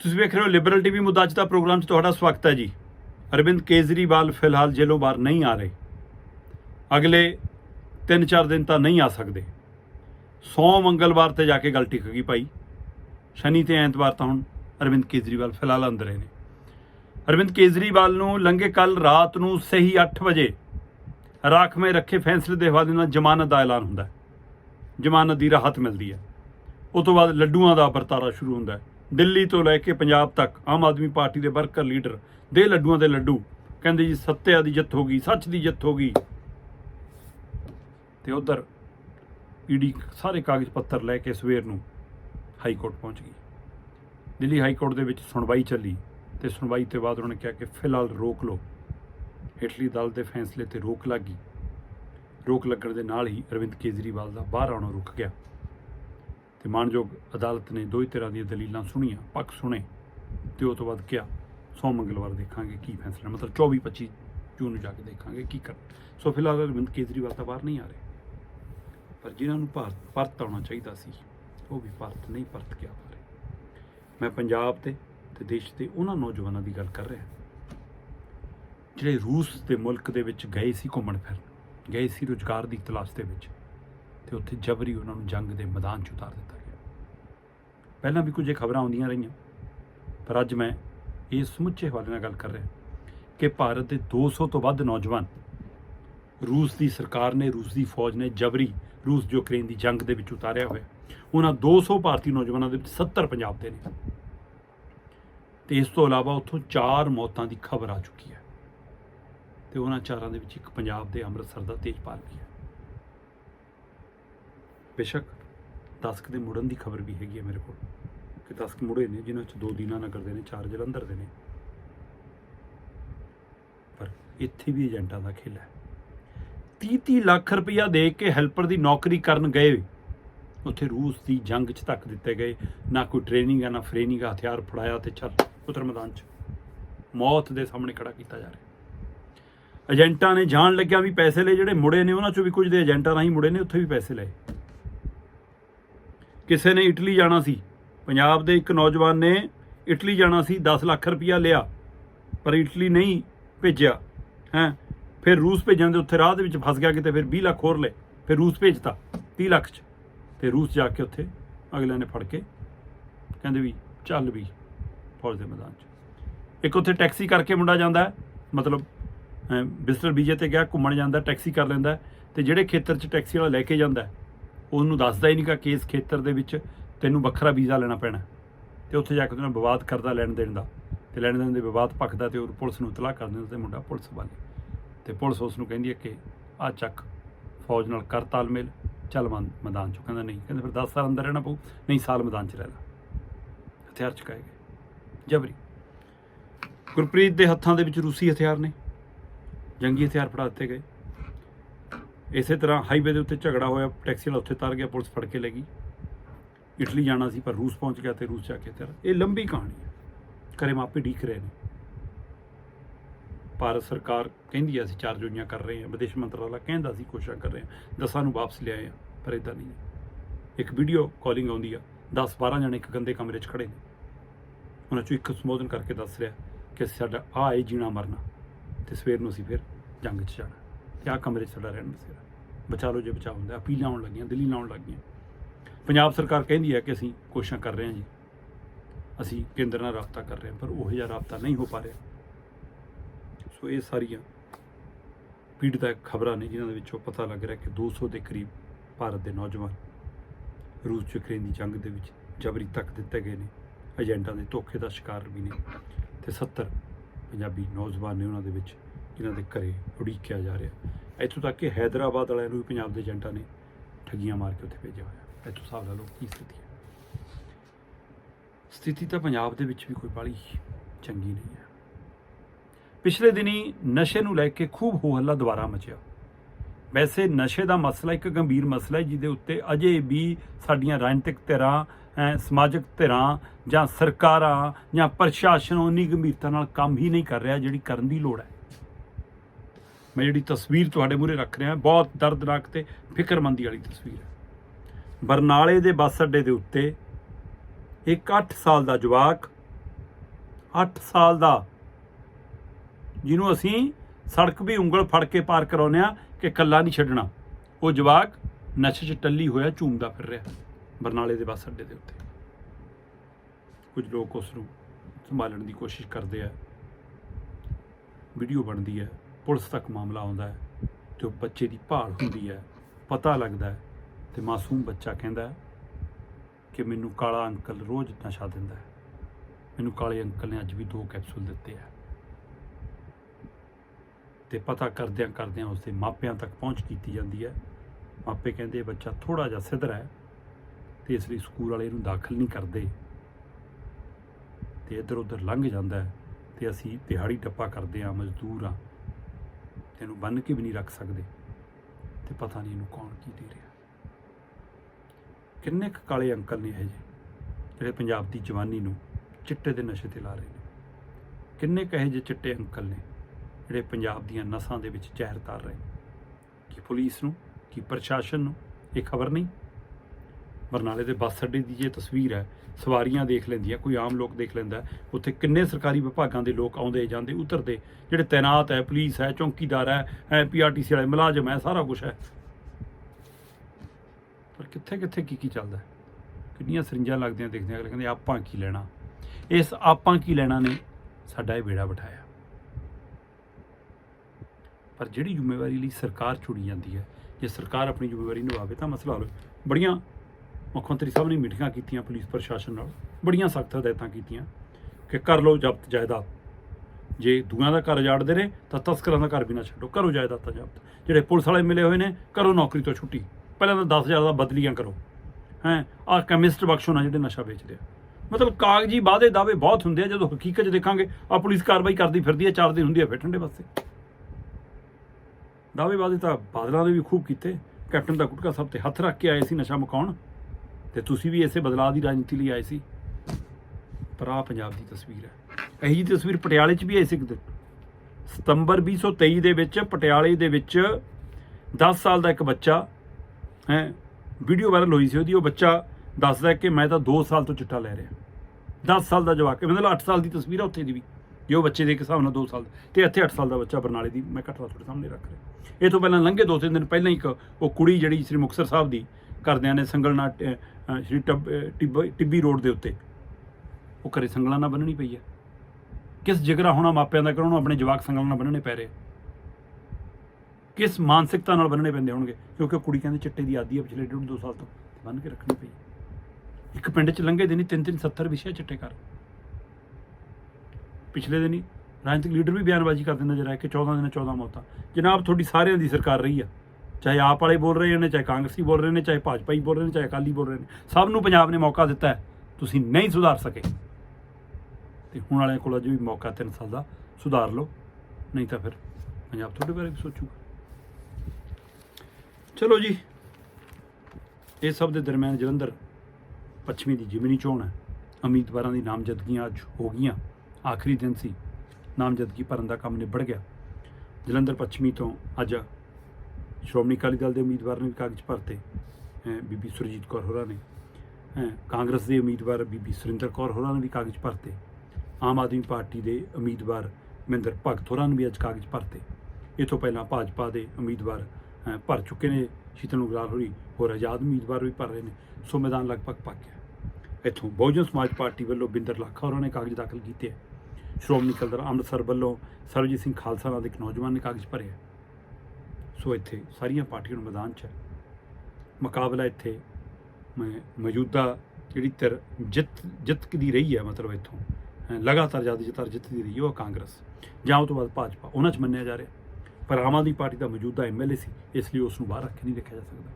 ਤੁਸੀਂ ਵੇਖ ਰਹੇ ਹੋ ਲਿਬਰਲ ਟੀਵੀ ਮੁੱਦਾ ਅੱਜ ਦਾ ਪ੍ਰੋਗਰਾਮ 'ਚ ਤੁਹਾਡਾ ਸਵਾਗਤ ਹੈ ਜੀ। ਅਰਵਿੰਦ ਕੇਜਰੀਵਾਲ ਫਿਲਹਾਲ ਜੇਲ੍ਹੋਂ ਬਾਹਰ ਨਹੀਂ ਆ ਰਹੇ। ਅਗਲੇ 3-4 ਦਿਨ ਤਾਂ ਨਹੀਂ ਆ ਸਕਦੇ। ਸੋਮ ਮੰਗਲਵਾਰ ਤੇ ਜਾ ਕੇ ਗੱਲ ਟਿਕ ਗਈ ਭਾਈ। ਸ਼ਨੀ ਤੇ ਐਤਵਾਰ ਤਾਂ ਹੁਣ ਅਰਵਿੰਦ ਕੇਜਰੀਵਾਲ ਫਿਲਹਾਲ ਅੰਦਰ ਨੇ। ਅਰਵਿੰਦ ਕੇਜਰੀਵਾਲ ਨੂੰ ਲੰਘੇ ਕੱਲ ਰਾਤ ਨੂੰ ਸਹੀ 8 ਵਜੇ ਰਾਖਵੇਂ ਰੱਖੇ ਫੈਸਲੇ ਦੇ ਹਵਾਲੇ ਨਾਲ ਜ਼ਮਾਨਤ ਦਾ ਐਲਾਨ ਹੁੰਦਾ ਹੈ। ਜ਼ਮਾਨਤ ਦੀ ਰਾਹਤ ਮਿਲਦੀ ਹੈ। ਉਸ ਤੋਂ ਬਾਅਦ ਲੱਡੂਆਂ ਦਾ ਵਰਤਾਰਾ ਸ਼ੁਰੂ ਹੁੰਦਾ ਹੈ। ਦਿੱਲੀ ਤੋਂ ਲੈ ਕੇ ਪੰਜਾਬ ਤੱਕ ਆਮ ਆਦਮੀ ਪਾਰਟੀ ਦੇ ਵਰਕਰ ਲੀਡਰ ਦੇ ਲੱਡੂਆਂ ਦੇ ਲੱਡੂ। ਕਹਿੰਦੇ ਜੀ, ਸੱਤਿਆ ਦੀ ਜਿੱਤ ਹੋ ਗਈ, ਸੱਚ ਦੀ ਜਿੱਤ ਹੋ ਗਈ। ਤੇ ਉਧਰ ਈਡੀ ਸਾਰੇ ਕਾਗਜ਼ ਪੱਤਰ ਲੈ ਕੇ ਸਵੇਰ ਨੂੰ ਹਾਈ ਕੋਰਟ ਪਹੁੰਚ ਗਈ। ਦਿੱਲੀ ਹਾਈ ਕੋਰਟ ਦੇ ਵਿੱਚ ਸੁਣਵਾਈ ਚੱਲੀ ਤੇ ਸੁਣਵਾਈ ਤੋਂ ਬਾਅਦ ਉਹਨਾਂ ਨੇ ਕਿਹਾ ਕਿ ਫਿਲਹਾਲ ਰੋਕ ਲਓ। ਹੇਠਲੀ ਦਲ ਦੇ ਫੈਸਲੇ ਤੇ ਰੋਕ ਲੱਗੀ ਰੋਕ ਲੱਗਣ ਦੇ ਨਾਲ ਹੀ ਅਰਵਿੰਦ ਕੇਜਰੀਵਾਲ ਦਾ ਬਾਹਰ ਆਉਣਾ ਰੁਕ ਗਿਆ। ਤੇ ਮਾਨਯੋਗ ਅਦਾਲਤ ਨੇ ਦੋਈ ਤਰ੍ਹਾਂ ਦੀਆਂ ਦਲੀਲਾਂ ਸੁਣੀਆਂ, ਪੱਖ ਸੁਣੇ ਤੇ ਉਹ ਤੋਂ ਬਾਅਦ ਕਿਹਾ ਸੋਮ ਮੰਗਲਵਾਰ ਦੇਖਾਂਗੇ ਕੀ ਫੈਸਲਾ ਮਤਲਬ 24 25 ਜੂਨ ਨੂੰ ਜਾ ਕੇ ਦੇਖਾਂਗੇ ਕੀ ਕਰ ਸੋ ਫਿਲਹਾਲ ਅਰਵਿੰਦ ਕੇਜਰੀਵਾਲ ਤਾਂ ਬਾਹਰ ਨਹੀਂ ਆ ਰਹੇ। ਪਰ ਜਿਨ੍ਹਾਂ ਨੂੰ ਭਾਰਤ ਪਰਤ ਆਉਣਾ ਚਾਹੀਦਾ ਸੀ, ਉਹ ਵੀ ਭਾਰਤ ਨਹੀਂ, ਪਰਤ ਕੇ ਆ ਪਾ ਰਹੇ। ਮੈਂ ਪੰਜਾਬ ਤੇ ਤੇ ਦੇਸ਼ ਦੇ ਉਹਨਾਂ ਨੌਜਵਾਨਾਂ ਦੀ ਗੱਲ ਕਰ ਰਿਹਾ ਜਿਹੜੇ ਰੂਸ ਦੇ ਮੁਲਕ ਦੇ ਵਿੱਚ ਗਏ ਸੀ ਘੁੰਮਣ ਫਿਰਨ, ਗਏ ਸੀ ਰੁਜ਼ਗਾਰ ਦੀ ਤਲਾਸ਼ ਦੇ ਵਿੱਚ ਤੇ ਉੱਥੇ ਜਬਰੀ ਉਹਨਾਂ ਨੂੰ ਜੰਗ ਦੇ ਮੈਦਾਨ 'ਚ ਉਤਾਰ ਦਿੱਤਾ ਗਿਆ। ਪਹਿਲਾਂ ਵੀ ਕੁਝ ਖਬਰਾਂ ਆਉਂਦੀਆਂ ਰਹੀਆਂ, ਪਰ ਅੱਜ ਮੈਂ ਇਹ ਸਮੁੱਚੇ ਹਵਾਲੇ ਨਾਲ ਗੱਲ ਕਰ ਰਿਹਾ ਕਿ ਭਾਰਤ ਦੇ 200 ਤੋਂ ਵੱਧ ਨੌਜਵਾਨ ਰੂਸ ਦੀ ਸਰਕਾਰ ਨੇ, ਰੂਸ ਦੀ ਫੌਜ ਨੇ ਜਬਰੀ, ਰੂਸ ਯੂਕਰੇਨ ਦੀ ਜੰਗ ਦੇ ਵਿੱਚ ਉਤਾਰਿਆ ਹੋਇਆ। ਉਹਨਾਂ 200 ਭਾਰਤੀ ਨੌਜਵਾਨਾਂ ਦੇ ਵਿੱਚ 70 ਪੰਜਾਬ ਦੇ ਨੇ। ਤੇ ਇਸ ਤੋਂ ਇਲਾਵਾ ਉੱਥੋਂ ਚਾਰ ਮੌਤਾਂ ਦੀ ਖਬਰ ਆ ਚੁੱਕੀ ਹੈ। ਤੇ ਉਹਨਾਂ ਚਾਰਾਂ ਦੇ ਵਿੱਚ ਇੱਕ ਪੰਜਾਬ ਦੇ ਅੰਮ੍ਰਿਤਸਰ ਦਾ ਤੇਜਪਾਲ ਵੀ ਹੈ। ਬੇਸ਼ੱਕ 10 ਦੇ ਮੁੜਨ ਦੀ ਖਬਰ ਵੀ ਹੈਗੀ ਹੈ ਮੇਰੇ ਕੋਲ ਕਿ 10 ਕੁ ਮੁੜੇ ਨੇ, ਜਿਨ੍ਹਾਂ ਚ ਦੋ ਦੀਨਾ ਨਗਰ ਦੇ ਨੇ, ਚਾਰ ਜਲੰਧਰ ਦੇ ਨੇ। ਪਰ ਇੱਥੇ ਵੀ ਏਜੰਟਾਂ ਦਾ ਖੇਲ ਹੈ। 30-30 ਲੱਖ ਰੁਪਇਆ ਦੇ ਕੇ ਹੈਲਪਰ ਦੀ ਨੌਕਰੀ ਕਰਨ ਗਏ। ਉੱਥੇ ਰੂਸ ਦੀ ਜੰਗ 'ਚ ਧੱਕ ਦਿੱਤੇ ਗਏ। ਨਾ ਕੋਈ ਟ੍ਰੇਨਿੰਗ ਆ ਨਾ ਫਰੇਨਿੰਗ ਆ ਹਥਿਆਰ ਫੜਾਇਆ ਤੇ ਚੱਲ ਉਤਰ ਮੈਦਾਨ 'ਚ। ਮੌਤ ਦੇ ਸਾਹਮਣੇ ਖੜਾ ਕੀਤਾ ਜਾ ਰਿਹਾ। ਏਜੰਟਾਂ ਨੇ ਜਾਣ ਲੱਗਿਆ ਵੀ ਪੈਸੇ ਲਏ, ਜਿਹੜੇ ਮੁੜੇ ਨੇ, ਉਹਨਾਂ 'ਚੋਂ ਵੀ ਕੁਝ ਦੇ ਏਜੰਟਾਂ ਰਾਹੀਂ ਮੁੜੇ ਨੇ, ਉੱਥੇ ਵੀ ਪੈਸੇ ਲਏ। ਕਿਸੇ ਨੇ ਇਟਲੀ ਜਾਣਾ ਸੀ। ਪੰਜਾਬ ਦੇ ਇੱਕ ਨੌਜਵਾਨ ਨੇ ਇਟਲੀ ਜਾਣਾ ਸੀ 10 ਲੱਖ ਰੁਪਇਆ ਲਿਆ ਪਰ ਇਟਲੀ ਨਹੀਂ ਭੇਜਿਆ ਹੈ। ਫਿਰ ਰੂਸ ਭੇਜਣ ਦੇ ਉੱਥੇ ਰਾਹ ਦੇ ਵਿੱਚ ਫਸ ਗਿਆ ਕਿਤੇ ਫਿਰ 20 ਲੱਖ ਹੋਰ ਲਏ ਫਿਰ ਰੂਸ ਭੇਜਤਾ 30 ਲੱਖ ਚ। ਤੇ ਰੂਸ ਜਾ ਕੇ ਉੱਥੇ ਅਗਲਿਆਂ ਨੇ ਫੜ ਕੇ ਕਹਿੰਦੇ ਵੀ ਚੱਲ ਵੀ ਫੌਜ ਦੇ ਮੈਦਾਨ ਚ। ਇੱਕ ਉੱਥੇ ਟੈਕਸੀ ਕਰਕੇ ਮੁੰਡਾ ਜਾਂਦਾ ਮਤਲਬ ਬਿਸਟਰ ਬੀਜੇ ਤੇ ਗਿਆ ਘੁੰਮਣ ਜਾਂਦਾ ਟੈਕਸੀ ਕਰ ਲੈਂਦਾ ਹੈ, ਤੇ ਜਿਹੜੇ ਖੇਤਰ ਚ ਟੈਕਸੀ ਵਾਲਾ ਲੈ ਕੇ ਜਾਂਦਾ ਉਹਨੂੰ ਦੱਸਦਾ ਹੀ ਨਹੀਂ ਕਿ ਇਸ ਖੇਤਰ ਦੇ ਵਿੱਚ ਤੈਨੂੰ ਵੱਖਰਾ ਵੀਜ਼ਾ ਲੈਣਾ ਪੈਣਾ। ਤੇ ਉੱਥੇ ਜਾ ਕੇ ਉਹਦੇ ਨਾਲ ਵਿਵਾਦ ਕਰਦਾ ਲੈਣ ਦੇਣ ਦਾ। ਤੇ ਲੈਣ ਦੇਣ ਦੇ ਵਿਵਾਦ ਭਖਦਾ ਤੇ ਉਹ ਪੁਲਿਸ ਨੂੰ ਇਤਲਾਹ ਕਰ ਦਿੰਦਾ ਤੇ ਮੁੰਡਾ ਪੁਲਿਸ ਵਾਲੇ। ਤੇ ਪੁਲਿਸ ਉਸ ਨੂੰ ਕਹਿੰਦੀ ਹੈ ਕਿ ਆ ਚੱਕ, ਫੌਜ ਨਾਲ ਕਰ ਤਾਲਮੇਲ, ਚੱਲ ਮਨ- ਮੈਦਾਨ ਚ। ਕਹਿੰਦਾ ਨਹੀਂ। ਕਹਿੰਦਾ ਫਿਰ 10 ਸਾਲ ਅੰਦਰ ਰਹਿਣਾ ਪਊ, ਨਹੀਂ ਸਾਲ ਮੈਦਾਨ ਚ ਰਹਿਣਾ। ਹਥਿਆਰ ਚੁਕਾਏ ਗਏ। ਜਬਰੀ। ਗੁਰਪ੍ਰੀਤ ਦੇ ਹੱਥਾਂ ਦੇ ਵਿੱਚ ਰੂਸੀ ਹਥਿਆਰ ਨੇ। ਜੰਗੀ ਹਥਿਆਰ ਫੜਾ ਦਿੱਤੇ ਗਏ। ਇਸੇ ਤਰ੍ਹਾਂ ਹਾਈਵੇ ਦੇ ਉੱਤੇ ਝਗੜਾ ਹੋਇਆ ਟੈਕਸੀ ਵਾਲਾ ਉੱਥੇ ਤਰ ਗਿਆ, ਪੁਲਿਸ ਫੜ ਕੇ ਲੈ ਗਈ। ਇਟਲੀ ਜਾਣਾ ਸੀ, ਪਰ ਰੂਸ ਪਹੁੰਚ ਗਿਆ ਤੇ ਰੂਸ ਜਾ ਕੇ ਤਰ ਇਹ ਲੰਬੀ ਕਹਾਣੀ ਹੈ। ਕਰੇ ਮਾਪੇ ਢੀਕ ਰਹੇ ਨੇ। ਭਾਰਤ ਸਰਕਾਰ ਕਹਿੰਦੀ ਆ, ਅਸੀਂ ਚਾਰ ਜੋਈਆਂ ਕਰ ਰਹੇ ਹਾਂ। ਵਿਦੇਸ਼ ਮੰਤਰਾਲਾ ਕਹਿੰਦਾ ਸੀ ਕੋਸ਼ਿਸ਼ ਕਰ ਰਹੇ ਹਾਂ। ਦਸਾਂ ਨੂੰ ਵਾਪਸ ਲਿਆਏ ਆ, ਪਰ ਇਦਾਂ ਨਹੀਂ ਇੱਕ ਵੀਡੀਓ ਕਾਲਿੰਗ ਆਉਂਦੀ ਆ। 10 12 ਜਣੇ ਇੱਕ ਗੰਦੇ ਕਮਰੇ 'ਚ ਖੜੇ ਨੇ। ਉਹਨਾਂ 'ਚੋਂ ਇੱਕ ਸੰਬੋਧਨ ਕਰਕੇ ਦੱਸ ਰਿਹਾ ਕਿ ਸਾਡਾ ਆ ਹੈ ਜੀਣਾ ਮਰਨਾ। ਤੇ ਸਵੇਰ ਨੂੰ ਅਸੀਂ ਫਿਰ ਜੰਗ 'ਚ ਜਾਣਾ। ਤੇ ਆਹ ਕਮਰੇ 'ਚ ਸਾਡਾ ਰਹਿਣ ਬਸੇਰਾ ਬਚਾ ਲਓ ਜੇ ਬਚਾ ਹੁੰਦਾ, ਅਪੀਲਾਂ ਆਉਣ ਲੱਗੀਆਂ ਦਿੱਲੀ ਆਉਣ ਲੱਗੀਆਂ। ਪੰਜਾਬ ਸਰਕਾਰ ਕਹਿੰਦੀ ਹੈ ਕਿ ਅਸੀਂ ਕੋਸ਼ਿਸ਼ਾਂ ਕਰ ਰਹੇ ਹਾਂ ਜੀ। ਅਸੀਂ ਕੇਂਦਰ ਨਾਲ ਰਾਬਤਾ ਕਰ ਰਹੇ ਹਾਂ, ਪਰ ਉਹ ਜਿਹਾ ਰਾਬਤਾ ਨਹੀਂ ਹੋ ਪਾ ਰਿਹਾ। ਸੋ ਇਹ ਸਾਰੀਆਂ ਪੀੜਤ ਖਬਰਾਂ ਨੇ ਜਿਨ੍ਹਾਂ ਦੇ ਵਿੱਚੋਂ ਪਤਾ ਲੱਗ ਰਿਹਾ ਕਿ 200 ਦੇ ਕਰੀਬ ਭਾਰਤ ਦੇ ਨੌਜਵਾਨ ਰੂਸ ਯੂਕਰੇਨ ਦੀ ਜੰਗ ਦੇ ਵਿੱਚ ਜਬਰੀ ਤੱਕ ਦਿੱਤੇ ਗਏ ਨੇ, ਏਜੰਟਾਂ ਦੇ ਧੋਖੇ ਦਾ ਸ਼ਿਕਾਰ ਵੀ ਨੇ ਤੇ 70 ਪੰਜਾਬੀ ਨੌਜਵਾਨ ਨੇ ਉਹਨਾਂ ਦੇ ਵਿੱਚ ਇਹਨਾਂ ਦੇ ਘਰੇ ਉਡੀਕਿਆ ਜਾ ਰਿਹਾ। ਇੱਥੋਂ ਤੱਕ ਕਿ ਹੈਦਰਾਬਾਦ ਵਾਲਿਆਂ ਨੂੰ ਵੀ ਪੰਜਾਬ ਦੇ ਏਜੰਟਾਂ ਨੇ ਠੱਗੀਆਂ ਮਾਰ ਕੇ ਉੱਥੇ ਭੇਜਿਆ ਹੋਇਆ। ਇੱਥੋਂ ਹਿਸਾਬ ਲਾ ਲਓ ਕੀ ਸਥਿਤੀ ਹੈ। ਸਥਿਤੀ ਤਾਂ ਪੰਜਾਬ ਦੇ ਵਿੱਚ ਵੀ ਕੋਈ ਬਾਲੀ ਚੰਗੀ ਨਹੀਂ ਹੈ। ਪਿਛਲੇ ਦਿਨੀ ਨਸ਼ੇ ਨੂੰ ਲੈ ਕੇ ਖੂਬ ਹੋ ਹੱਲਾ ਦੁਬਾਰਾ ਮਚਿਆ। ਵੈਸੇ ਨਸ਼ੇ ਦਾ ਮਸਲਾ ਇੱਕ ਗੰਭੀਰ ਮਸਲਾ ਹੈ, ਜਿਹਦੇ ਉੱਤੇ ਅਜੇ ਵੀ ਸਾਡੀਆਂ ਰਾਜਨੀਤਿਕ ਧਿਰਾਂ ਸਮਾਜਿਕ ਧਿਰਾਂ ਜਾਂ ਸਰਕਾਰਾਂ ਜਾਂ ਪ੍ਰਸ਼ਾਸਨ ਉਨੀ ਗੰਭੀਰਤਾ ਨਾਲ ਕੰਮ ਹੀ ਨਹੀਂ ਕਰ ਰਿਹਾ ਜਿਹੜੀ ਕਰਨ ਦੀ ਲੋੜ ਹੈ। ਮੈਂ ਜਿਹੜੀ ਤਸਵੀਰ ਤੁਹਾਡੇ ਮੂਹਰੇ ਰੱਖ ਰਿਹਾ, ਬਹੁਤ ਦਰਦਨਾਕ ਤੇ ਫਿਕਰਮੰਦੀ ਵਾਲੀ ਤਸਵੀਰ ਹੈ। ਬਰਨਾਲੇ ਦੇ ਬੱਸ ਅੱਡੇ ਦੇ ਉੱਤੇ ਇੱਕ 8 ਸਾਲ ਦਾ ਜਵਾਕ 8 ਸਾਲ ਦਾ, ਜਿਹਨੂੰ ਅਸੀਂ ਸੜਕ ਵੀ ਉਂਗਲ ਫੜ ਕੇ ਪਾਰ ਕਰਾਉਂਦੇ ਆ ਕਿ ਕੱਲਾ ਨਹੀਂ ਛੱਡਣਾ। ਉਹ ਜਵਾਕ ਨਸ਼ੇ 'ਚ ਟੱਲੀ ਹੋਇਆ, ਝੂਮਦਾ ਫਿਰ ਰਿਹਾ ਬਰਨਾਲੇ ਦੇ ਬੱਸ ਅੱਡੇ ਦੇ ਉੱਤੇ। ਕੁਝ ਲੋਕ ਉਸ ਨੂੰ ਸੰਭਾਲਣ ਦੀ ਕੋਸ਼ਿਸ਼ ਕਰਦੇ ਆ। ਵੀਡੀਓ ਬਣਦੀ ਹੈ। ਪੁਲਿਸ ਤੱਕ ਮਾਮਲਾ ਆਉਂਦਾ ਹੈ, ਤੇ ਉਹ ਬੱਚੇ ਦੀ ਭਾਲ ਹੁੰਦੀ ਹੈ, ਪਤਾ ਲੱਗਦਾ ਹੈ ਤੇ ਮਾਸੂਮ ਬੱਚਾ ਕਹਿੰਦਾ ਕਿ ਮੈਨੂੰ ਕਾਲਾ ਅੰਕਲ ਰੋਜ਼ ਨਸ਼ਾ ਦਿੰਦਾ ਹੈ। ਮੈਨੂੰ ਕਾਲੇ ਅੰਕਲ ਨੇ ਅੱਜ ਵੀ ਦੋ ਕੈਪਸੂਲ ਦਿੱਤੇ ਆ ਤੇ ਪਤਾ ਕਰਦਿਆਂ ਕਰਦਿਆਂ ਉਸਦੇ ਮਾਪਿਆਂ ਤੱਕ ਪਹੁੰਚ ਕੀਤੀ ਜਾਂਦੀ ਹੈ। ਮਾਪੇ ਕਹਿੰਦੇ, ਬੱਚਾ ਥੋੜਾ ਜਿਹਾ ਸਿੱਧਰ ਹੈ ਤੇ ਇਸ ਲਈ ਸਕੂਲ ਵਾਲੇ ਇਹਨੂੰ ਦਾਖਲ ਨਹੀਂ ਕਰਦੇ। ਤੇ ਇੱਧਰ ਉੱਧਰ ਲੰਘ ਜਾਂਦਾ ਹੈ ਤੇ ਅਸੀਂ ਦਿਹਾੜੀ ਟੱਪਾ ਕਰਦੇ ਆ ਮਜ਼ਦੂਰ ਆ ਤੇ ਇਹਨੂੰ ਬੰਨ ਕੇ ਵੀ ਨਹੀਂ ਰੱਖ ਸਕਦੇ। ਤੇ ਪਤਾ ਨਹੀਂ ਇਹਨੂੰ ਕੌਣ ਕੀ ਦੇ ਰਿਹਾ। ਕਿੰਨੇ ਕੁ ਕਾਲੇ ਅੰਕਲ ਨੇ ਇਹ ਜਿਹੇ, ਜਿਹੜੇ ਪੰਜਾਬ ਦੀ ਜਵਾਨੀ ਨੂੰ ਚਿੱਟੇ ਦੇ ਨਸ਼ੇ ਤੇ ਲਾ ਰਹੇ ਨੇ। ਕਿੰਨੇ ਕੁ ਇਹੋ ਜਿਹੇ ਚਿੱਟੇ ਅੰਕਲ ਨੇ, ਜਿਹੜੇ ਪੰਜਾਬ ਦੀਆਂ ਨਸਾਂ ਦੇ ਵਿੱਚ ਜ਼ਹਿਰ ਤਾਰ ਰਹੇ ਕਿ ਪੁਲਿਸ ਨੂੰ, ਕਿ ਪ੍ਰਸ਼ਾਸਨ ਨੂੰ ਇਹ ਖਬਰ ਨਹੀਂ? ਬਰਨਾਲੇ ਦੇ ਬੱਸ ਅੱਡੇ ਦੀ ਜੇ ਤਸਵੀਰ ਹੈ, ਸਵਾਰੀਆਂ ਦੇਖ ਲੈਂਦੀਆਂ, ਕੋਈ ਆਮ ਲੋਕ ਦੇਖ ਲੈਂਦਾ ਉੱਥੇ ਕਿੰਨੇ ਸਰਕਾਰੀ ਵਿਭਾਗਾਂ ਦੇ ਲੋਕ ਆਉਂਦੇ, ਜਾਂਦੇ, ਉਤਰਦੇ, ਜਿਹੜੇ ਤਾਇਨਾਤ ਹੈ, ਪੁਲਿਸ ਹੈ, ਚੌਕੀਦਾਰ ਹੈ ਐ ਪੀਆਰਟੀਸੀ ਵਾਲੇ, ਮੁਲਾਜ਼ਮ ਹੈ, ਸਾਰਾ ਕੁਝ ਹੈ। ਪਰ ਕਿੱਥੇ ਕਿੱਥੇ ਕੀ ਕੀ ਚੱਲਦਾ ਕਿੰਨੀਆਂ ਸਰਿੰਜਾਂ ਲੱਗਦੀਆਂ ਦੇਖਦੇ ਅਗਲੇ ਕਹਿੰਦੇ, ਆਪਾਂ ਕੀ ਲੈਣਾ? ਇਸ ਆਪਾਂ ਕੀ ਲੈਣਾ ਨੇ ਸਾਡਾ ਇਹ ਬੇੜਾ ਬਿਠਾਇਆ। ਪਰ ਜਿਹੜੀ ਜ਼ਿੰਮੇਵਾਰੀ ਲਈ ਸਰਕਾਰ ਚੁਣੀ ਜਾਂਦੀ ਹੈ, ਜੇ ਸਰਕਾਰ ਆਪਣੀ ਜ਼ਿੰਮੇਵਾਰੀ ਨਿਭਾਵੇ ਤਾਂ ਮਸਲਾ ਹੱਲ ਬੜੀਆਂ ਮੁੱਖ ਮੰਤਰੀ ਸਾਹਿਬ ਨੇ ਮੀਟਿੰਗਾਂ ਕੀਤੀਆਂ ਪੁਲਿਸ ਪ੍ਰਸ਼ਾਸਨ ਨਾਲ, ਬੜੀਆਂ ਸਖਤ ਹਦਾਇਤਾਂ ਕੀਤੀਆਂ ਕਿ ਕਰ ਲਓ ਜ਼ਬਤ ਜਾਇਦਾਦ। ਜੇ ਦੂਆਂ ਦਾ ਘਰ ਜਾੜਦੇ ਨੇ ਤਾਂ ਤਸਕਰਾਂ ਦਾ ਘਰ ਵੀ ਨਾ ਛੱਡੋ। ਕਰੋ ਜਾਇਦਾਦਾਂ ਜ਼ਬਤ। ਜਿਹੜੇ ਪੁਲਿਸ ਵਾਲੇ ਮਿਲੇ ਹੋਏ ਨੇ ਕਰੋ ਨੌਕਰੀ ਤੋਂ ਛੁੱਟੀ। ਪਹਿਲਾਂ ਤਾਂ 10000 ਦਾ ਬਦਲੀਆਂ ਕਰੋ। ਹੈਂ, ਆਹ ਕੈਮਿਸਟ ਬਖਸ਼ੋ ਨਾ ਜਿਹੜੇ ਨਸ਼ਾ ਵੇਚਦੇ ਆ। ਮਤਲਬ ਕਾਗਜ਼ੀ ਵਾਅਦੇ ਦਾਅਵੇ ਬਹੁਤ ਹੁੰਦੇ ਆ, ਜਦੋਂ ਹਕੀਕਤ 'ਚ ਦੇਖਾਂਗੇ ਆ ਪੁਲਿਸ ਕਾਰਵਾਈ ਕਰਦੀ ਫਿਰਦੀ ਹੈ ਚਾਰ ਦਿਨ ਹੁੰਦੀ ਆ ਫਿਰ ਠੰਡੇ ਵਾਸਤੇ। ਦਾਅਵੇ ਵਾਅਦੇ ਤਾਂ ਬਾਦਲਾਂ ਨੇ ਵੀ ਖੂਬ ਕੀਤੇ। ਕੈਪਟਨ ਦਾ ਗੁਟਕਾ ਸਾਹਿਬ ਤੇ ਹੱਥ ਰੱਖ ਕੇ ਆਏ ਸੀ ਨਸ਼ਾ ਮੁਕਾਉਣ। ਤੇ ਤੁਸੀਂ ਵੀ ਇਸੇ ਬਦਲਾਅ ਦੀ ਰਾਜਨੀਤੀ ਲਈ ਆਏ ਸੀ। ਪਰ ਆਹ ਪੰਜਾਬ ਦੀ ਤਸਵੀਰ ਹੈ। ਇਹੀ ਜਿਹੀ ਤਸਵੀਰ ਪਟਿਆਲੇ 'ਚ ਵੀ ਆਈ ਸੀ ਇੱਕ ਦਿਨ। ਸਤੰਬਰ 2023 ਦੇ ਵਿੱਚ ਪਟਿਆਲੇ ਦੇ ਵਿੱਚ 10 ਸਾਲ ਦਾ ਇੱਕ ਬੱਚਾ, ਹੈ, ਵੀਡੀਓ ਵਾਇਰਲ ਹੋਈ ਸੀ ਉਹਦੀ। ਉਹ ਬੱਚਾ ਦੱਸਦਾ ਕਿ ਮੈਂ ਤਾਂ 2 ਸਾਲ ਤੋਂ ਚਿੱਟਾ ਲੈ ਰਿਹਾ। 10 ਸਾਲ ਦਾ ਜਵਾਕ, ਮਤਲਬ 8 ਸਾਲ ਦੀ ਤਸਵੀਰ ਹੈ ਉੱਥੇ ਦੀ ਵੀ। ਜੇ ਉਹ ਬੱਚੇ ਦੇ ਇੱਕ ਹਿਸਾਬ ਨਾਲ 2 ਸਾਲ ਦਾ। ਤੇ ਇੱਥੇ 8 ਸਾਲ ਦਾ ਬੱਚਾ ਬਰਨਾਲੇ ਦੀ, ਮੈਂ ਘਟਨਾ ਤੁਹਾਡੇ ਸਾਹਮਣੇ ਰੱਖ ਰਿਹਾ। ਇਹ ਤੋਂ ਪਹਿਲਾਂ ਲੰਘੇ ਦੋ ਤਿੰਨ ਦਿਨ ਪਹਿਲਾਂ ਹੀ ਇੱਕ ਉਹ ਕੁੜੀ ਜਿਹੜੀ ਸ੍ਰੀ ਮੁਕਤਸਰ ਸਾਹਿਬ ਦੀ ਘਰਦਿਆਂ ਨੇ ਸੰਗਲਨਾ ਅਹ, ਅਹ, ਸ੍ਰੀ ਟੱਬ- ਟਿੱਬ- ਟਿੱਬੀ ਰੋਡ ਦੇ ਉੱਤੇ। ਉਹ ਘਰੇ ਸੰਗਲਾਂ ਨਾਲ ਬੰਨਣੀ ਪਈ ਹੈ ਕਿਸ ਜਿਗਰਾ ਹੋਣਾ ਮਾਪਿਆਂ ਦਾ ਕਰੋਂ ਆਪਣੇ ਜਵਾਕ ਸੰਗਲਾਂ ਨਾਲ ਬੰਨਣੇ ਪੈ ਰਹੇ? ਕਿਸ ਮਾਨਸਿਕਤਾ ਨਾਲ ਬੰਨਣੇ ਪੈਂਦੇ ਹੋਣਗੇ? ਕਿਉਂਕਿ ਕੁੜੀ ਕਹਿੰਦੇ ਚਿੱਟੇ ਦੀ ਆਦੀ ਹੈ ਪਿਛਲੇ ਡੇਢ ਦੋ ਸਾਲ ਤੋਂ। ਬੰਨ ਕੇ ਰੱਖਣੀ ਪਈ ਇੱਕ ਪਿੰਡ 'ਚ ਲੰਘੇ ਦਿਨੀ ਤਿੰਨ ਤਿੰਨ 70 ਵਿਸ਼ੇ ਚਿੱਟੇ ਕਰ ਪਿਛਲੇ ਦਿਨੀ ਰਾਜਨੀਤਿਕ ਲੀਡਰ ਵੀ ਬਿਆਨਬਾਜ਼ੀ ਕਰਦੇ ਨਜ਼ਰ ਆਏ ਕਿ 14 ਦਿਨ 14 ਮੌਤਾਂ। ਜਨਾਬ ਤੁਹਾਡੀ ਸਾਰਿਆਂ ਦੀ ਸਰਕਾਰ ਰਹੀ ਆ। ਚਾਹੇ ਆਪ ਵਾਲੇ ਬੋਲ ਰਹੇ ਨੇ, ਚਾਹੇ ਕਾਂਗਰਸੀ ਬੋਲ ਰਹੇ ਨੇ, ਚਾਹੇ ਭਾਜਪਾਈ ਬੋਲ ਰਹੇ ਨੇ, ਚਾਹੇ ਅਕਾਲੀ ਬੋਲ ਰਹੇ ਨੇ, ਸਭ ਨੂੰ ਪੰਜਾਬ ਨੇ ਮੌਕਾ ਦਿੱਤਾ ਹੈ, ਤੁਸੀਂ ਨਹੀਂ ਸੁਧਾਰ ਸਕੇ। ਤੇ ਹੁਣ ਵਾਲਿਆਂ ਕੋਲ ਅਜੇ ਵੀ ਮੌਕਾ ਤਿੰਨ ਸਾਲ ਦਾ, ਸੁਧਾਰ ਲਓ, ਨਹੀਂ ਤਾਂ ਫਿਰ ਪੰਜਾਬ ਤੁਹਾਡੇ ਬਾਰੇ ਵੀ ਸੋਚੂਗਾ। ਚਲੋ ਜੀ, ਇਹ ਸਭ ਦੇ ਦਰਮਿਆਨ ਜਲੰਧਰ ਪੱਛਮੀ ਦੀ ਜਿਮਨੀ ਚੋਣ ਹੈ। ਉਮੀਦਵਾਰਾਂ ਦੀ ਨਾਮਜ਼ਦਗੀਆਂ ਅੱਜ ਹੋ ਗਈਆਂ। ਆਖਰੀ ਦਿਨ ਸੀ। ਨਾਮਜ਼ਦਗੀ ਭਰਨ ਦਾ ਕੰਮ ਨਿਬੜ ਗਿਆ। ਜਲੰਧਰ ਪੱਛਮੀ ਤੋਂ ਅੱਜ ਸ਼੍ਰੋਮਣੀ ਅਕਾਲੀ ਦਲ ਦੇ ਉਮੀਦਵਾਰ ਨੇ ਵੀ ਕਾਗਜ਼ ਭਰਤੇ ਅਹ ਬੀਬੀ ਸੁਰਜੀਤ ਕੌਰ ਹੋਰਾਂ ਨੇ ਕਾਂਗਰਸ ਦੇ ਉਮੀਦਵਾਰ ਬੀਬੀ ਸੁਰਿੰਦਰ ਕੌਰ ਹੋਰਾਂ ਨੇ ਵੀ ਕਾਗਜ਼ ਭਰਤੇ, ਆਮ ਆਦਮੀ ਪਾਰਟੀ ਦੇ ਉਮੀਦਵਾਰ ਮਹਿੰਦਰ ਭਗਤ ਹੋਰਾਂ ਨੇ ਵੀ ਅੱਜ ਕਾਗਜ਼ ਭਰਤੇ। ਇਹ ਤੋਂ ਪਹਿਲਾਂ ਭਾਜਪਾ ਦੇ ਉਮੀਦਵਾਰ ਭਰ ਚੁੱਕੇ ਨੇ, ਸ਼ੀਤਲ ਉਗਰਾਲ ਹੋਰੀ ਹੋਰ ਆਜ਼ਾਦ ਉਮੀਦਵਾਰ ਵੀ ਭਰ ਰਹੇ ਨੇ, ਸੋ ਮੈਦਾਨ ਲਗਭਗ ਪੱਕ ਗਿਆ। ਇੱਥੋਂ ਬਹੁਜਨ ਸਮਾਜ ਪਾਰਟੀ ਵੱਲੋਂ ਬਿੰਦਰ ਲਾਖਾ ਹੋਰਾਂ ਨੇ ਕਾਗਜ਼ ਦਾਖਲ ਕੀਤੇ ਸ਼੍ਰੋਮਣੀ ਅਕਾਲੀ ਦਲ ਅੰਮ੍ਰਿਤਸਰ ਵੱਲੋਂ ਸਰਬਜੀਤ ਸਿੰਘ ਖਾਲਸਾ ਨਾਲ ਦੇ ਇੱਕ ਨੌਜਵਾਨ ਨੇ ਕਾਗਜ਼ ਭਰਿਆ ਸੋ ਇੱਥੇ ਸਾਰੀਆਂ ਪਾਰਟੀਆਂ ਨੂੰ ਮੈਦਾਨ 'ਚ ਹੈ। ਮੁਕਾਬਲਾ ਇੱਥੇ ਮ- ਮੌਜੂਦਾ ਜਿਹੜੀ ਧਿਰ ਜਿੱਤ ਜਿੱਤ ਦੀ ਰਹੀ ਹੈ ਮਤਲਬ ਇੱਥੋਂ। ਲਗਾਤਾਰ ਜ਼ਿਆਦਾ ਜਿੱਤਾਰ ਜਿੱਤਦੀ ਰਹੀ ਹੈ ਉਹ ਕਾਂਗਰਸ। ਜਾਂ ਉਹ ਤੋਂ ਬਾਅਦ ਭਾਜਪਾ। ਉਹਨਾਂ 'ਚ ਮੰਨਿਆ ਜਾ ਰਿਹਾ। ਪਰ ਆਮ ਆਦਮੀ ਪਾਰਟੀ ਦਾ ਮੌਜੂਦਾ ਐਮਐਲਏ ਸੀ, ਇਸ ਲਈ ਉਸ ਨੂੰ ਬਾਹਰ ਰੱਖ ਕੇ ਨਹੀਂ ਦੇਖਿਆ ਜਾ ਸਕਦਾ।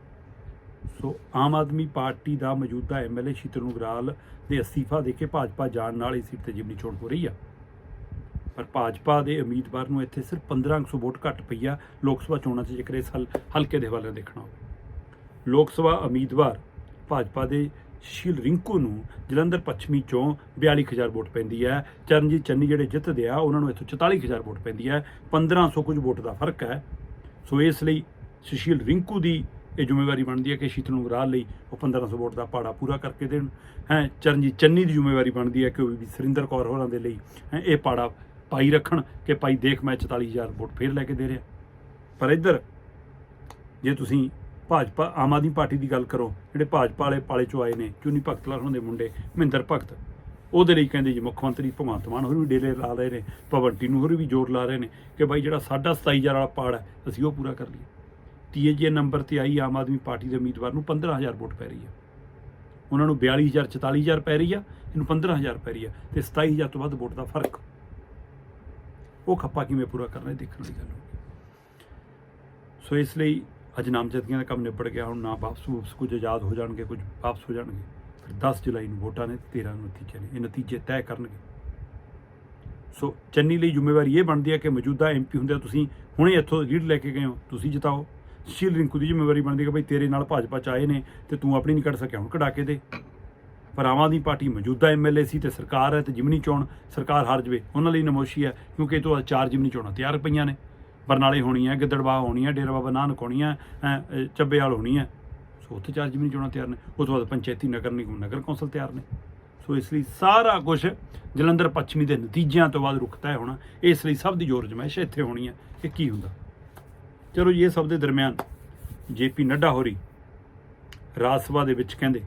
ਸੋ ਆਮ ਆਦਮੀ ਪਾਰਟੀ ਦਾ ਮੌਜੂਦਾ ਐਮਐਲਏ ਸ਼ੀਤਲ ਉਗਰਾਲ ਦੇ ਅਸਤੀਫਾ ਦੇ ਕੇ ਭਾਜਪਾ ਜਾਣ ਨਾਲ ਇਸ ਸੀਟ ਤੇ ਜਿਮਨੀ ਚੋਣ ਹੋ ਰਹੀ ਆ। ਪਰ ਭਾਜਪਾ ਦੇ ਉਮੀਦਵਾਰ ਨੂੰ ਇੱਥੇ ਸਿਰਫ 1500 ਵੋਟ ਘੱਟ ਪਈ ਆ। ਲੋਕ ਸਭਾ ਚੋਣਾਂ 'ਚ ਜੇਕਰ ਇਸ ਹਲ, ਹਲਕੇ ਦੇ ਹਵਾਲੇ ਦੇਖਣਾ ਹੋਵੇ। ਲੋਕ ਸਭਾ ਉਮੀਦਵਾਰ ਭਾਜਪਾ ਦੇ ਸ਼ੀਲ ਰਿੰਕੂ ਨੂੰ ਜਲੰਧਰ ਪੱਛਮੀ ਚੋਂ 42000 ਵੋਟ ਪੈਂਦੀ ਹੈ ਚਰਨਜੀਤ ਚੰਨੀ ਜਿਹੜੇ ਜਿੱਤਦੇ ਆ, ਉਹਨਾਂ ਨੂੰ ਇੱਥੋਂ 44000 ਵੋਟ ਪੈਂਦੀ ਹੈ 1500 ਕੁਝ ਵੋਟ ਦਾ ਫ਼ਰਕ ਹੈ। ਸੋ ਇਸ ਲਈ ਸੁਸ਼ੀਲ ਰਿੰਕੂ ਦੀ ਇਹ ਜ਼ਿੰਮੇਵਾਰੀ ਬਣਦੀ ਹੈ ਕਿ ਸ਼ੀਤਲ ਨੂੰ ਰਾਹ ਲਈ ਉਹ 1500 ਵੋਟ ਦਾ ਪਾੜਾ ਪੂਰਾ ਕਰਕੇ ਦੇਣ। ਹੈ, ਚਰਨਜੀਤ ਚੰਨੀ ਦੀ ਜ਼ਿੰਮੇਵਾਰੀ ਬਣਦੀ ਹੈ ਕਿ ਉਹ ਵੀ ਸੁਰਿੰਦਰ ਕੌਰ ਹੋਰਾਂ ਦੇ ਲਈ, ਹੈਂ, ਇਹ ਪਾੜਾ ਪਾਈ ਰੱਖਣ ਕਿ ਭਾਈ ਦੇਖ ਮੈਂ 44000 ਵੋਟ ਫੇਰ ਲੈ ਕੇ ਦੇ ਰਿਹਾ। ਪਰ ਇੱਧਰ ਜੇ ਤੁਸੀਂ ਭਾਜਪਾ, ਆਮ ਆਦਮੀ ਪਾਰਟੀ ਦੀ ਗੱਲ ਕਰੋ, ਜਿਹੜੇ ਭਾਜਪਾ ਵਾਲੇ ਪਾਲੇ ਚੋਂ ਆਏ ਨੇ, ਚੁੰਨੀ ਭਗਤ ਲਾਹੋਂ ਦੇ ਮੁੰਡੇ, ਮਹਿੰਦਰ ਭਗਤ, ਉਹਦੇ ਲਈ ਕਹਿੰਦੇ ਜੀ ਮੁੱਖ ਮੰਤਰੀ ਭਗਵੰਤ ਮਾਨ ਹੋਰ ਵੀ ਡੇਲੇ ਲਾ ਰਹੇ ਨੇ ਭਵੰਟੀ ਨੂੰ ਹੋਰ ਵੀ ਜ਼ੋਰ ਲਾ ਰਹੇ ਨੇ ਕਿ ਭਾਈ ਜਿਹੜਾ ਸਾਡਾ 27000 ਵਾਲਾ ਪਾੜ ਹੈ, ਅਸੀਂ ਉਹ ਪੂਰਾ ਕਰ ਲਈਏ। ਤੀਏ ਜੇ ਨੰਬਰ ਤੇ ਆਈ ਆਮ ਆਦਮੀ ਪਾਰਟੀ ਦੇ ਉਮੀਦਵਾਰ ਨੂੰ 15000 ਵੋਟ ਪੈ ਰਹੀ ਹੈ ਉਹਨਾਂ ਨੂੰ 42000 44000 ਪੈ ਰਹੀ ਆ, ਇਹਨੂੰ 15000 ਪੈ ਰਹੀ ਆ ਤੇ 27000 ਤੋਂ ਵੱਧ ਵੋਟ ਦਾ ਫ਼ਰਕ। ਉਹ ਖੱਪਾ ਕਿਵੇਂ ਪੂਰਾ ਕਰਨਾ ਇਹ ਦੇਖਣ ਦੀ ਗੱਲ ਹੋਊਗੀ। ਸੋ ਇਸ ਲਈ ਅੱਜ ਨਾਮਜ਼ਦਗੀਆਂ ਦਾ ਕੰਮ ਨਿਬੜ ਗਿਆ, ਹੁਣ ਨਾ ਵਾਪਸ ਵੂਪਸ ਕੁਝ ਆਜ਼ਾਦ ਹੋ ਜਾਣਗੇ, ਕੁਝ ਵਾਪਸ ਹੋ ਜਾਣਗੇ। ਫਿਰ 10 ਜੁਲਾਈ ਨੂੰ ਵੋਟਾਂ ਨੇ 13 ਨੂੰ ਨਤੀਜੇ ਨੇ, ਇਹ ਨਤੀਜੇ ਤੈਅ ਕਰਨਗੇ। ਸੋ ਚੰਨੀ ਲਈ ਜ਼ਿੰਮੇਵਾਰੀ ਇਹ ਬਣਦੀ ਹੈ ਕਿ ਮੌਜੂਦਾ ਐਮਪੀ ਹੁੰਦੇ ਤੁਸੀਂ ਹੁਣੇ ਇੱਥੋਂ ਲੀਡ ਲੈ ਕੇ ਗਏ ਹੋ, ਤੁਸੀਂ ਜਿਤਾਓ। ਸੁਸ਼ੀਲ ਰਿੰਕੂ ਦੀ ਜ਼ਿੰਮੇਵਾਰੀ ਬਣਦੀ ਹੈ ਕਿ ਭਾਈ ਤੇਰੇ ਨਾਲ ਭਾਜਪਾ ਚ ਆਏ ਨੇ ਤੇ ਤੂੰ ਆਪਣੀ ਨਹੀਂ ਕੱਢ ਸਕਿਆ, ਹੁਣ ਕਢਾ ਕੇ ਦੇ। ਪਰ ਆਮ ਆਦਮੀ ਪਾਰਟੀ ਮੌਜੂਦਾ ਐਮਐਲਏ ਸੀ ਤੇ ਸਰਕਾਰ ਹੈ ਤੇ ਜਿਮਨੀ ਚੋਣ ਸਰਕਾਰ ਹਾਰ ਜਵੇ ਉਹਨਾਂ ਲਈ ਨਮੋਸ਼ੀ ਹੈ ਕਿਉਂਕਿ ਇਹ ਤੋਂ ਬਾਅਦ ਚਾਰ ਜਿਮਨੀ ਚੋਣਾਂ ਤਿਆਰ ਪਈਆਂ ਨੇ। ਬਰਨਾਲੇ ਹੋਣੀ ਹੈ ਗਿੱਦੜਬਾਹ ਹੋਣੀ ਹੈ ਡੇਰਾ ਬਾਬਾ ਨਾਨਕ ਹੋਣੀ ਹੈ ਹੈਂ, ਚੱਬੇਵਾਲ ਹੋਣੀ ਹੈ। ਸੋ ਉੱਥੇ ਚਾਰ ਜਿਮਨੀ ਚੋਣਾਂ ਤਿਆਰ ਨੇ ਉਸ ਤੋਂ ਬਾਅਦ ਪੰਚਾਇਤੀ ਨਗਰ ਨਿਗਮ ਨਗਰ ਕੌਂਸਲ ਤਿਆਰ ਨੇ। ਸੋ ਇਸ ਲਈ ਸਾਰਾ ਕੁਝ ਜਲੰਧਰ ਪੱਛਮੀ ਦੇ ਨਤੀਜਿਆਂ ਤੋਂ ਬਾਅਦ ਰੁਕਤਾ ਹੈ ਹੋਣਾ ਇਸ ਲਈ ਸਭ ਦੀ ਜ਼ੋਰ ਜਮਾਇਸ਼ ਇੱਥੇ ਹੋਣੀ ਹੈ ਕਿ ਕੀ ਹੁੰਦਾ। ਚਲੋ ਜੀ ਇਹ ਸਭ ਦੇ ਦਰਮਿਆਨ ਜੇਪੀ ਨੱਡਾ ਹੋਰੀ ਰਾਜ ਸਭਾ ਦੇ ਵਿੱਚ ਕਹਿੰਦੇ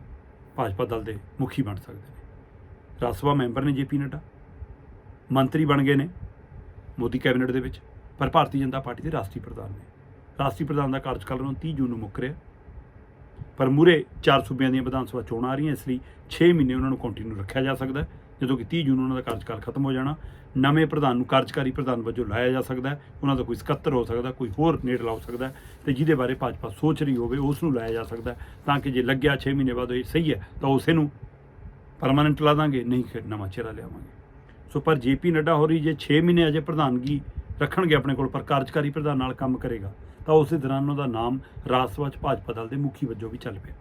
ਭਾਜਪਾ ਦਲ ਦੇ ਮੁਖੀ ਬਣ ਸਕਦੇ ਨੇ। ਰਾਜ ਸਭਾ ਮੈਂਬਰ ਨੇ ਜੇਪੀ ਨੱਡਾ, ਮੰਤਰੀ ਬਣ ਗਏ ਨੇ ਮੋਦੀ ਕੈਬਨਿਟ ਦੇ ਵਿੱਚ, ਪਰ ਭਾਰਤੀ ਜਨਤਾ ਪਾਰਟੀ ਦੇ ਰਾਸ਼ਟਰੀ ਪ੍ਰਧਾਨ ਨੇ। ਰਾਸ਼ਟਰੀ ਪ੍ਰਧਾਨ ਦਾ ਕਾਰਜਕਾਲ ਉਹਨਾਂ ਨੂੰ 30 ਜੂਨ ਨੂੰ ਮੁੱਕ ਰਿਹਾ। ਪਰ ਮੂਰੇ ਚਾਰ ਸੂਬਿਆਂ ਦੀਆਂ ਵਿਧਾਨ ਸਭਾ ਚੋਣਾਂ ਆ ਰਹੀਆਂ, ਇਸ ਲਈ 6 ਮਹੀਨੇ ਉਹਨਾਂ ਨੂੰ ਕੰਟੀਨਿਊ ਰੱਖਿਆ ਜਾ ਸਕਦਾ ਹੈ। ਜਦੋਂ ਕਿ 30 ਜੂਨ ਉਹਨਾਂ ਦਾ ਕਾਰਜਕਾਲ ਖਤਮ ਹੋ ਜਾਣਾ, ਨਵੇਂ ਪ੍ਰਧਾਨ ਨੂੰ ਕਾਰਜਕਾਰੀ ਪ੍ਰਧਾਨ ਵਜੋਂ ਲਾਇਆ ਜਾ ਸਕਦਾ ਹੈ, ਉਹਨਾਂ ਦਾ ਕੋਈ ਸਕੱਤਰ ਹੋ ਸਕਦਾ, ਕੋਈ ਹੋਰ ਨੇੜ ਲਾਉ ਸਕਦਾ ਹੈ ਤੇ ਜਿਹਦੇ ਬਾਰੇ ਭਾਜਪਾ ਸੋਚ ਰਹੀ ਹੋਵੇ ਉਸ ਨੂੰ ਲਾਇਆ ਜਾ ਸਕਦਾ ਤਾਂ ਕਿ ਜੇ ਲੱਗਿਆ 6 ਮਹੀਨੇ ਬਾਅਦ ਇਹ ਸਹੀ ਹੈ, ਤਾਂ ਉਸੇ ਨੂੰ ਪਰਮਾਨੈਂਟ ਲਾ ਦਾਂਗੇ, ਨਹੀਂ ਫਿਰ ਨਵਾਂ ਚਿਹਰਾ ਲਿਆਵਾਂਗੇ। ਸੋ ਪਰ ਜੇਪੀ ਨੱਡਾ ਹੋ ਰਹੀ ਜੇ 6 ਮਹੀਨੇ ਅਜੇ ਪ੍ਰਧਾਨਗੀ ਰੱਖਣਗੇ ਆਪਣੇ ਕੋਲ, ਪਰ ਕਾਰਜਕਾਰੀ ਪ੍ਰਧਾਨ ਨਾਲ ਕੰਮ ਕਰੇਗਾ, ਤਾਂ ਉਸੇ ਦੌਰਾਨ ਉਹਦਾ ਨਾਮ ਰਾਜ ਸਭਾ 'ਚ ਭਾਜਪਾ ਦਲ ਦੇ ਮੁਖੀ ਵਜੋਂ ਵੀ ਚੱਲ ਪਿਆ।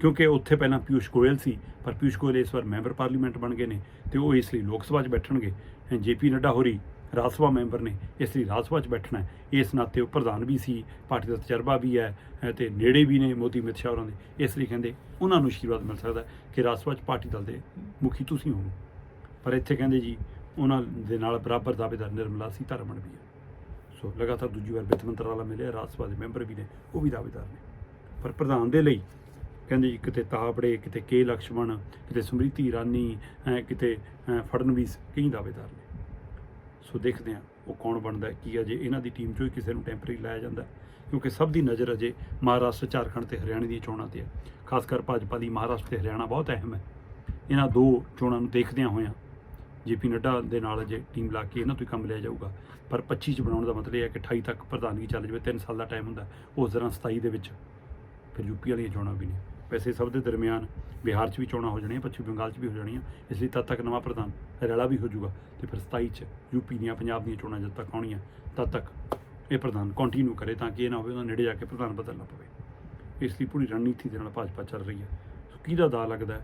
ਕਿਉਂਕਿ ਉੱਥੇ ਪਹਿਲਾਂ ਪਿਊਸ਼ ਗੋਇਲ ਸੀ ਪਰ ਪਿਊਸ਼ ਗੋਇਲ ਇਸ ਵਾਰ ਮੈਂਬਰ ਪਾਰਲੀਮੈਂਟ ਬਣ ਗਏ ਨੇ ਤੇ ਉਹ ਇਸ ਲਈ ਲੋਕ ਸਭਾ 'ਚ ਬੈਠਣਗੇ। ਜੇਪੀ ਨੱਡਾ ਹੋਰੀ ਰਾਜ ਸਭਾ ਮੈਂਬਰ ਨੇ ਇਸ ਲਈ ਰਾਜ ਸਭਾ 'ਚ ਬੈਠਣਾ ਹੈ। ਇਸ ਨਾਤੇ ਉਹ ਪ੍ਰਧਾਨ ਵੀ ਸੀ ਪਾਰਟੀ ਦਾ ਤਜਰਬਾ ਵੀ ਹੈ ਅ, ਤੇ ਨੇੜੇ ਵੀ ਨੇ ਮੋਦੀ ਅਮਿਤ ਸ਼ਾਹ ਹੋਰਾਂ ਦੇ। ਇਸ ਲਈ ਕਹਿੰਦੇ ਉਹਨਾਂ ਨੂੰ ਆਸ਼ੀਰਵਾਦ ਮਿਲ ਸਕਦਾ ਕਿ ਰਾਜ ਸਭਾ 'ਚ ਪਾਰਟੀ ਦਲ ਦੇ ਮੁਖੀ ਤੁਸੀਂ ਹੋਵੋ। ਪਰ ਇੱਥੇ ਕਹਿੰਦੇ ਜੀ ਉਹਨਾਂ ਦੇ ਨਾਲ ਬਰਾਬਰ ਦਾਅਵੇਦਾਰ ਨਿਰਮਲਾ ਸੀਤਾਰਮਣ ਵੀ ਹੈ। ਸੋ ਲਗਾਤਾਰ ਦੂਜੀ ਵਾਰ ਵਿੱਤ ਮੰਤਰਾਲਾ ਮਿਲਿਆ ਰਾਜ ਸਭਾ ਦੇ ਮੈਂਬਰ ਵੀ ਨੇ ਉਹ ਵੀ ਦਾਅਵੇਦਾਰ ਨੇ। ਪਰ ਪ੍ਰਧਾਨ ਦੇ ਲਈ ਕਹਿੰਦੇ ਜੀ, ਕਿਤੇ ਤਾਬੜੇ, ਕਿਤੇ ਕੇ ਲਕਸ਼ਮਣ, ਕਿਤੇ ਸਮ੍ਰਿਤੀ ਇਰਾਨੀ ਕਿਤੇ ਫੜਨਵੀਸ ਕਈ ਦਾਅਵੇਦਾਰ ਨੇ। ਸੋ ਦੇਖਦੇ ਹਾਂ ਉਹ ਕੌਣ ਬਣਦਾ, ਕੀ ਅਜੇ ਇਹਨਾਂ ਦੀ ਟੀਮ ਚੋਂ ਹੀ ਕਿਸੇ ਨੂੰ ਟੈਂਪਰੇਰੀ ਲਾਇਆ ਜਾਂਦਾ। ਕਿਉਂਕਿ ਸਭ ਦੀ ਨਜ਼ਰ ਅਜੇ ਮਹਾਰਾਸ਼ਟਰ, ਝਾਰਖੰਡ ਤੇ ਹਰਿਆਣਾ ਦੀਆਂ ਚੋਣਾਂ ਤੇ ਹੈ ਖਾਸ ਕਰ ਭਾਜਪਾ ਦੀ ਮਹਾਰਾਸ਼ਟਰ ਤੇ ਹਰਿਆਣਾ ਬਹੁਤ ਅਹਿਮ ਹੈ। ਇਹਨਾਂ ਦੋ ਚੋਣਾਂ ਨੂੰ ਦੇਖਦਿਆਂ ਹੋਇਆਂ ਜੇਪੀ ਨੱਡਾ ਦੇ ਨਾਲ ਅਜੇ ਟੀਮ ਲਾ ਕੇ ਇਹਨਾਂ ਤੋਂ ਹੀ ਕੰਮ ਲਿਆ ਜਾਊਗਾ। ਪਰ 25 ਚ ਬਣਾਉਣ ਦਾ ਮਤਲਬ ਇਹ ਹੈ ਕਿ 28 ਤੱਕ ਪ੍ਰਧਾਨਗੀ ਚੱਲ ਜਾਵੇ 3 ਸਾਲ ਦਾ ਟਾਈਮ ਹੁੰਦਾ। ਉਸ ਦੌਰਾਨ 27 ਦੇ ਵਿੱਚ ਫਿਰ ਯੂਪੀ ਵਾਲੀਆਂ ਚੋਣਾਂ ਵੀ ਨੇ। ਵੈਸੇ ਸਭ ਦੇ ਦਰਮਿਆਨ ਬਿਹਾਰ 'ਚ ਵੀ ਚੋਣਾਂ ਹੋ ਜਾਣੀਆਂ, ਪੱਛਮੀ ਬੰਗਾਲ 'ਚ ਵੀ ਹੋ ਜਾਣੀਆਂ, ਇਸ ਲਈ ਤਦ ਤੱਕ ਨਵਾਂ ਪ੍ਰਧਾਨ ਹਰਿਆਣਾ ਵੀ ਹੋ ਜਾਊਗਾ ਤੇ ਫਿਰ 27 'ਚ ਯੂਪੀ ਦੀਆਂ, ਪੰਜਾਬ ਦੀਆਂ ਚੋਣਾਂ ਜਦ ਤੱਕ ਆਉਣੀਆਂ, ਤਦ ਤੱਕ ਇਹ ਪ੍ਰਧਾਨ ਕੰਟੀਨਿਊ ਕਰੇ ਤਾਂ ਕਿ ਇਹ ਨਾ ਹੋਵੇ ਉਹਨਾਂ ਨੇੜੇ ਜਾ ਕੇ ਪ੍ਰਧਾਨ ਬਦਲਣਾ ਪਵੇ। ਇਸ ਲਈ ਪੂਰੀ ਰਣਨੀਤੀ ਦੇ ਨਾਲ ਭਾਜਪਾ ਚੱਲ ਰਹੀ ਹੈ। ਸੋ ਕਿਹਦਾ ਦਾ ਲੱਗਦਾ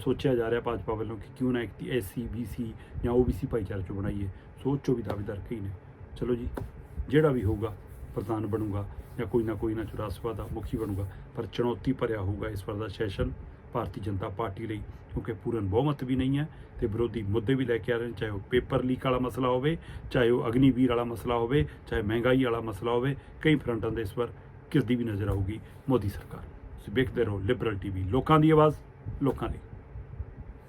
ਸੋਚਿਆ ਜਾ ਰਿਹਾ ਭਾਜਪਾ ਵੱਲੋਂ ਕਿ ਕਿਉਂ ਨਾ ਇੱਕ ਐਸਸੀ ਬੀਸੀ ਜਾਂ ਓਬੀਸੀ ਭਾਈਚਾਰੇ ਚੋਂ ਬਣਾਈਏ। ਸੋਚ ਚੋਂ ਵੀ ਦਾਅਵੇਦਾਰ ਕਈ ਨੇ। ਚਲੋ ਜੀ, ਜਿਹੜਾ ਵੀ ਹੋਊਗਾ, ਪ੍ਰਧਾਨ ਬਣੂਗਾ। ਜਾਂ ਕੋਈ ਨਾ ਕੋਈ ਨਾ ਚੁਰਾ ਸਭਾ ਦਾ ਮੁਖੀ ਬਣੂਗਾ। ਪਰ ਚੁਣੌਤੀ ਭਰਿਆ ਹੋਊਗਾ ਇਸ ਵਾਰ ਦਾ ਸੈਸ਼ਨ ਭਾਰਤੀ ਜਨਤਾ ਪਾਰਟੀ ਲਈ, ਕਿਉਂਕਿ ਪੂਰਨ ਬਹੁਮਤ ਵੀ ਨਹੀਂ ਹੈ ਤੇ ਵਿਰੋਧੀ ਮੁੱਦੇ ਵੀ ਲੈ ਕੇ ਆ ਰਹੇ ਨੇ, ਚਾਹੇ ਉਹ ਪੇਪਰ ਲੀਕ ਵਾਲਾ ਮਸਲਾ ਹੋਵੇ, ਚਾਹੇ ਉਹ ਅਗਨੀਵੀਰ ਵਾਲਾ ਮਸਲਾ ਹੋਵੇ, ਚਾਹੇ ਮਹਿੰਗਾਈ ਵਾਲਾ ਮਸਲਾ ਹੋਵੇ, ਕਈ ਫਰੰਟਾਂ ਦੇ ਇਸ ਵਾਰ ਕਿਸਦੀ ਵੀ ਨਜ਼ਰ ਆਊਗੀ। ਮੋਦੀ ਸਰਕਾਰ। ਤੁਸੀਂ ਵੇਖਦੇ ਰਹੋ ਲਿਬਰਲ ਟੀਵੀ ਲੋਕਾਂ ਦੀ ਆਵਾਜ਼, ਲੋਕਾਂ ਲਈ।